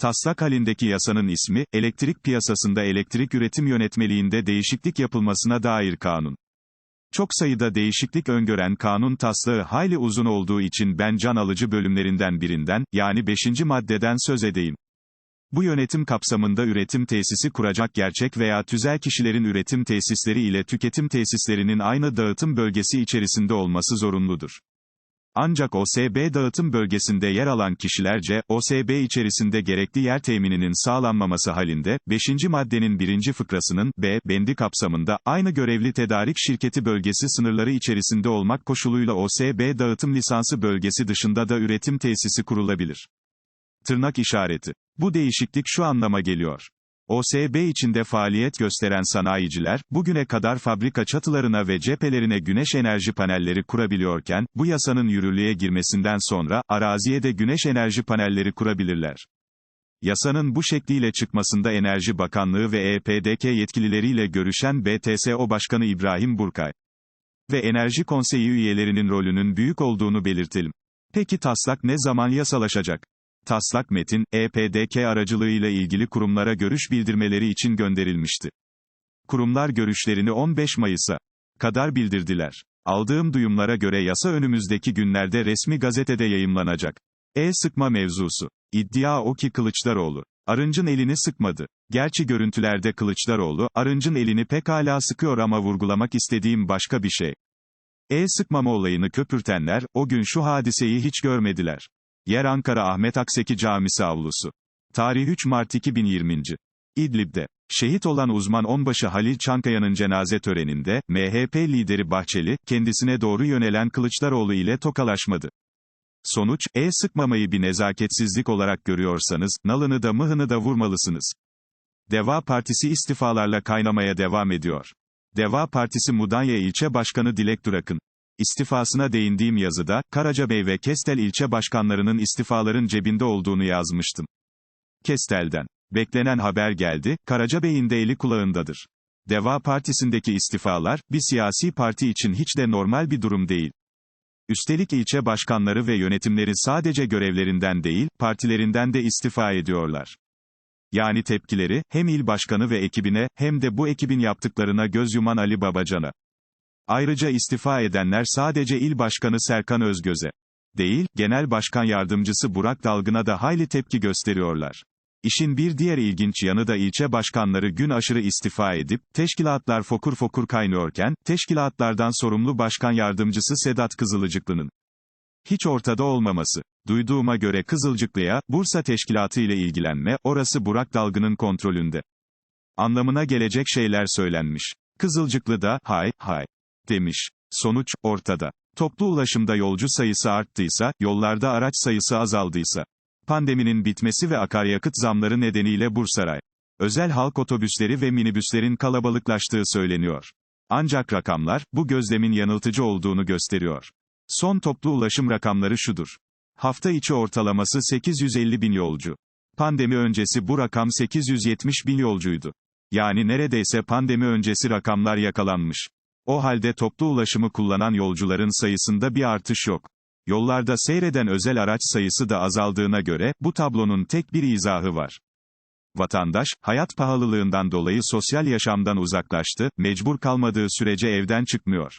Taslak halindeki yasanın ismi, elektrik piyasasında elektrik üretim yönetmeliğinde değişiklik yapılmasına dair kanun. Çok sayıda değişiklik öngören kanun taslağı hayli uzun olduğu için ben can alıcı bölümlerinden birinden, yani 5. maddeden söz edeyim. Bu yönetim kapsamında üretim tesisi kuracak gerçek veya tüzel kişilerin üretim tesisleri ile tüketim tesislerinin aynı dağıtım bölgesi içerisinde olması zorunludur. Ancak OSB dağıtım bölgesinde yer alan kişilerce, OSB içerisinde gerekli yer temininin sağlanmaması halinde, 5. maddenin 1. fıkrasının, B, bendi kapsamında, aynı görevli tedarik şirketi bölgesi sınırları içerisinde olmak koşuluyla OSB dağıtım lisansı bölgesi dışında da üretim tesisi kurulabilir. Tırnak işareti. Bu değişiklik şu anlama geliyor. OSB içinde faaliyet gösteren sanayiciler, bugüne kadar fabrika çatılarına ve cephelerine güneş enerji panelleri kurabiliyorken, bu yasanın yürürlüğe girmesinden sonra, araziye de güneş enerji panelleri kurabilirler. Yasanın bu şekliyle çıkmasında Enerji Bakanlığı ve EPDK yetkilileriyle görüşen BTSO Başkanı İbrahim Burkay ve Enerji Konseyi üyelerinin rolünün büyük olduğunu belirtelim. Peki taslak ne zaman yasalaşacak? Taslak metin, EPDK aracılığıyla ilgili kurumlara görüş bildirmeleri için gönderilmişti. Kurumlar görüşlerini 15 Mayıs'a kadar bildirdiler. Aldığım duyumlara göre yasa önümüzdeki günlerde resmi gazetede yayımlanacak. E-sıkma mevzusu. İddia o ki Kılıçdaroğlu. Arınç'ın elini sıkmadı. Gerçi görüntülerde Kılıçdaroğlu, Arınç'ın elini pekala sıkıyor ama vurgulamak istediğim başka bir şey. E-sıkmama olayını köpürtenler, o gün şu hadiseyi hiç görmediler. Yer Ankara Ahmet Akseki Camisi avlusu. Tarih 3 Mart 2020. İdlib'de. Şehit olan uzman onbaşı Halil Çankaya'nın cenaze töreninde, MHP lideri Bahçeli, kendisine doğru yönelen Kılıçdaroğlu ile tokalaşmadı. Sonuç, e-sıkmamayı bir nezaketsizlik olarak görüyorsanız, nalını da mıhını da vurmalısınız. Deva Partisi istifalarla kaynamaya devam ediyor. Deva Partisi Mudanya İlçe Başkanı Dilek Durak'ın, istifasına değindiğim yazıda, Karacabey ve Kestel ilçe başkanlarının istifaların cebinde olduğunu yazmıştım. Kestel'den. Beklenen haber geldi, Karacabey'in de eli kulağındadır. Deva Partisi'ndeki istifalar, bir siyasi parti için hiç de normal bir durum değil. Üstelik ilçe başkanları ve yönetimleri sadece görevlerinden değil, partilerinden de istifa ediyorlar. Yani tepkileri, hem il başkanı ve ekibine, hem de bu ekibin yaptıklarına göz yuman Ali Babacan'a. Ayrıca istifa edenler sadece il başkanı Serkan Özgöz'e değil, genel başkan yardımcısı Burak Dalgın'a da hayli tepki gösteriyorlar. İşin bir diğer ilginç yanı da ilçe başkanları gün aşırı istifa edip, teşkilatlar fokur fokur kaynıyorken, teşkilatlardan sorumlu başkan yardımcısı Sedat Kızılıcıklı'nın hiç ortada olmaması. Duyduğuma göre Kızılcıklı'ya, Bursa Teşkilatı ile ilgilenme, orası Burak Dalgın'ın kontrolünde. Anlamına gelecek şeyler söylenmiş. Kızılcıklı da, hay, hay, demiş. Sonuç, ortada. Toplu ulaşımda yolcu sayısı arttıysa, yollarda araç sayısı azaldıysa, pandeminin bitmesi ve akaryakıt zamları nedeniyle Bursaray, özel halk otobüsleri ve minibüslerin kalabalıklaştığı söyleniyor. Ancak rakamlar, bu gözlemin yanıltıcı olduğunu gösteriyor. Son toplu ulaşım rakamları şudur. Hafta içi ortalaması 850 bin yolcu. Pandemi öncesi bu rakam 870 bin yolcuydu. Yani neredeyse pandemi öncesi rakamlar yakalanmış. O halde toplu ulaşımı kullanan yolcuların sayısında bir artış yok. Yollarda seyreden özel araç sayısı da azaldığına göre, bu tablonun tek bir izahı var. Vatandaş, hayat pahalılığından dolayı sosyal yaşamdan uzaklaştı, mecbur kalmadığı sürece evden çıkmıyor.